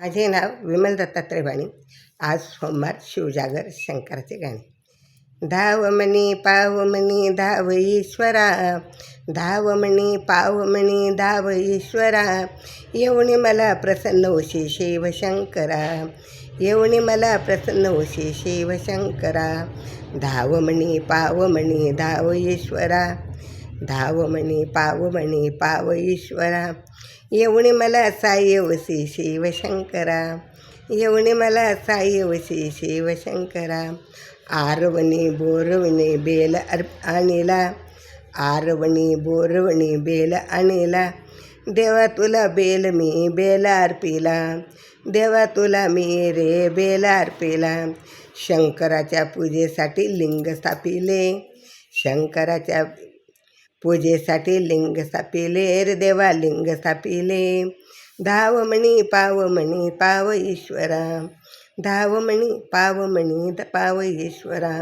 माझे नाव विमल दत्तात्रय वाणी. आज सोमवार शिवजागर शंकराचे गाणे. धावमणी पावमणी धाव ईश्वरा. धावमणी पावमणी धाव ईश्वरा. येवणी मला प्रसन्न होशी शिवशंकरा येवणी मला प्रसन्न होशी शिवशंकरा धावमणी पावमणी धाव ईश्वरा. धावमणी पावमणी पाव ईश्वरा. येऊनी मला साई वसी शिवशंकरा. येवणे मला साई वसी शिवशंकरा. आरवणी बोरवणी बेल अर्प आणिला. आरवणी बोरवणी बेल आणिला. देवा तुला बेल मी बेल अर्पिला देवा तुला मी रे बेल अर्पिला शंकराच्या पूजेसाठी लिंग स्थापिले. शंकराच्या पूजेसाठी लिंग सापिले रे देवा लिंग सापिले. धावमणी पावमणी पाव ईश्वरा धावमणी पावमणी द- पाव ईश्वरा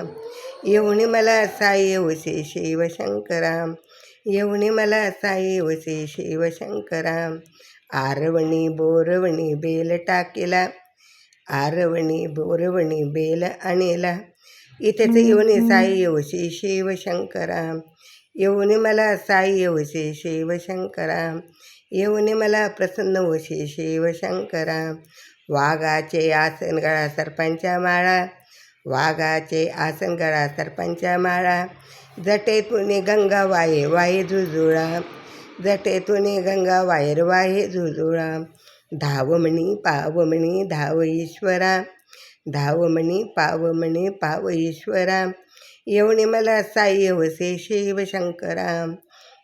येवणी मला साई वसे शिवशंकरा येऊनी मला साई वसे शिवशंकरा आरवणी बोरवणी बेल टाकेला. आरवणी बोरवणी बेल आणेला. इथेच येऊनी साई वसे शिवशंकरा येऊनी मला साई येऊशी शिवशंकरा येऊनी मला प्रसन्न होशी शिवशंकरा वाघाचे आसन गळा सरपंचा माळा. वाघाचे आसन गळा सरपंचा माळा. जटे तुने गंगा वाहे वाहे झुजुळा जटे तुने गंगा वायर वाहे झुजुळा धावमणी पावमणी धाव ईश्वरा. धावमणी पावमणी पाव ईश्वरा. येऊनी मला साई होसे शिव शंकराम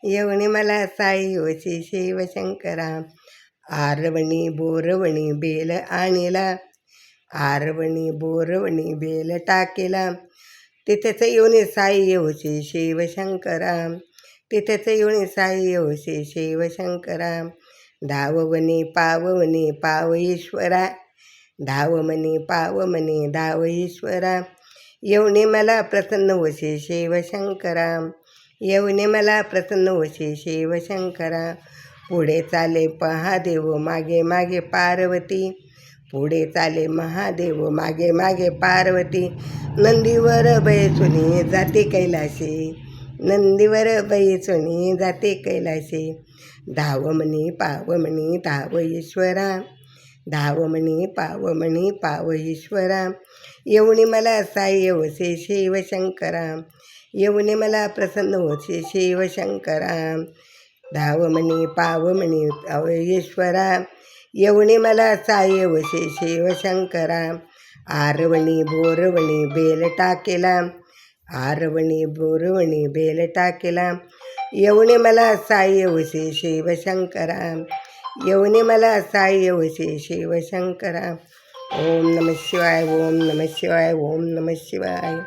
येऊनी मला साई होसे शिव शंकराम. आरवणी बोरवणी बेल आणिला आरवणी बोरवणी बेल टाकेला. तिथेच येऊन साई होसे शिव शंकराम तिथेच येऊन साई होसे शिव शंकराम. धाववनी पाववनी पाव ईश्वरा धावमनी पावमनी धाव ईश्वरा येऊने मला प्रसन्न होशी शिवशंकरा येऊने मला प्रसन्न होशी शिवशंकरा पुढे चाले महादेव मागे मागे पार्वती. पुढे चाले महादेव मागे मागे पार्वती. नंदीवर बैसुनी जाते कैलाशी. नंदीवर बैसुनी जाते कैलाशी. धावमनी पावमणी धाव ईश्वरा धावमणी पावमणी पाव ईश्वरा येवणी मला साई येवसे शिवशंकरा येऊनी मला प्रसन्न होसे शिव शंकरा. धावमणी पावमणी पाव ईश्वरा येऊनी मला साई येवसे शिवशंकरा आरवणी बोरवणी बेल टाकेला आरवणी बोरवणी बेल टाकेला येऊने मला साई येवसे शिवशंकरा येऊने मला साई येवसे शिवशंकरा ओम नम शिवाय ओम नम शिवाय ओम नम शिवाय.